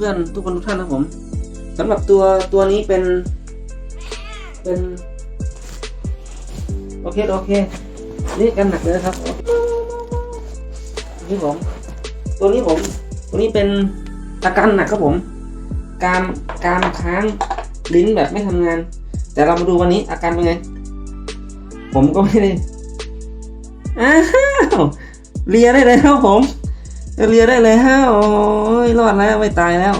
พื่อนๆทุกคนทุกท่านนะผมสำหรับตัวตัวนี้เป็น เป็น โอเค โอเคนี่กันหนักเลยนะครับนี่ผมตัวนี้ผม ตัวนี้เป็นอาการหนักครับผม การการค้างลิ้นแบบไม่ทำงาน แต่เรามาดูวันนี้อาการเป็นไง ผมก็ไม่ได้อ้าวเลียได้เลยครับผม เลียได้เลยฮะโอ้ยรอดแล้วไม่ตายแล้ว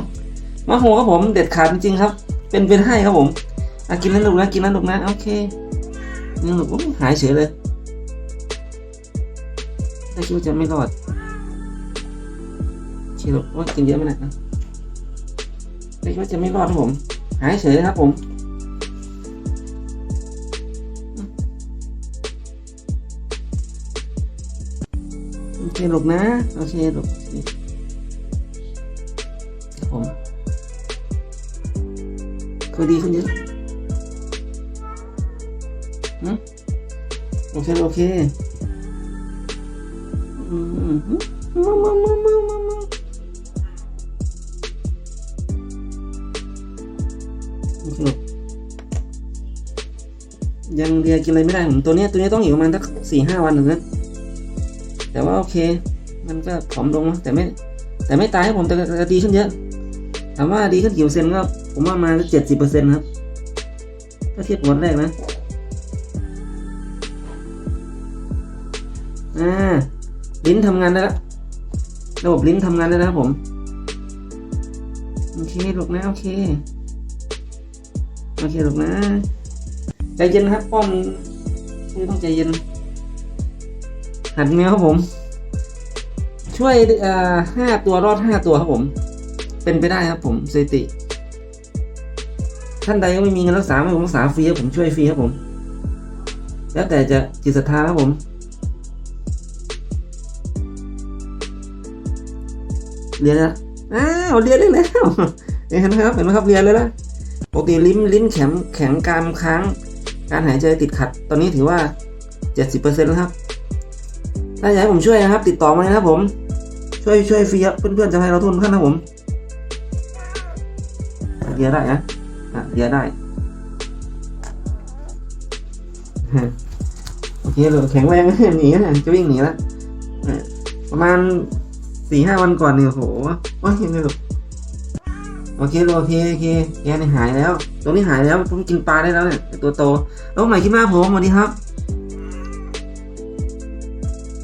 มะโหครับผมเด็ดขาดจริงๆครับ เป็นเป็นให้ครับผมอะกินแล้วลูกนะกินแล้วลูกนะโอเคนี่ลูกหายเฉยเลยไม่คิดว่าจะไม่รอดคิดว่ากินเยอะไหมนะไม่คิดว่าจะไม่รอดครับผม หายเฉยเลยครับผม โอเคหลบนะ โอเคหลบโอเคครับผมคือดีขึ้นเยอะโอเค โอเคอืมมามามามามามาโอเคหลบยังเรียกินอะไรไม่ได้ผมตัวเนี้ยตัวเนี้ยต้องอยู่ประมาณสักสี่ห้าวันถึงนั้น แต่ว่าโอเค มันก็ผอมลงนะแต่ไม่แต่ไม่ตายครับผมแต่ก็ก็ดีขึ้นเยอะ ถามว่าดีขึ้นกี่เปอร์เซ็นต์ก็ผมว่ามาเจ็ดสิบเปอร์เซ็นต์ครับ ถ้าเทียบวันแรกนะอ่าลิ้นทำงานได้แล้วระบบลิ้นทำงานได้แล้วครับผม โอเคลูกนะโอเค โอเคลูกนะ ใจเย็นนะครับป้อมนี่ต้องใจเย็น หัดแมวครับผม ช่วยห้าตัวรอดห้าตัวครับผม เป็นไปได้ครับผมสถิติ ท่านใดก็ไม่มีเงินรักษาไม่ผมรักษาฟรีครับผมช่วยฟรีครับผม แล้วแต่จะจิตศรัทธาครับผมเรียนนะอ้าวเรียนได้แล้วเห็นไหมครับเห็นไหมครับเรียนเลยนะปกติลิ้นลิ้นแข็งแข็งกรารค้าง การหายใจติดขัด ตอนนี้ถือว่าเจ็ดสิบเปอร์เซ็นต์แล้วครับ ถ้าอยากให้ผมช่วยนะครับ ติดต่อมาเลยนะครับผม ช่วยช่วยฟรีครับเพื่อนๆจะให้เราทุนท่านนะผมเรียได้นะอะเรียได้โอเคเลยแข็งแรงหนีนะจะวิ่งหนีแล้วประมาณสี่ห้าวันก่อนเนี่ยโหว่าเห็นเลยโอเคเลยโอเคโอเคแกนี่หายแล้ว ตรงนี้หายแล้วผมกินปลาได้แล้วเนี่ยตัวโตแล้วใหม่คิดมากผมสวัสดีครับ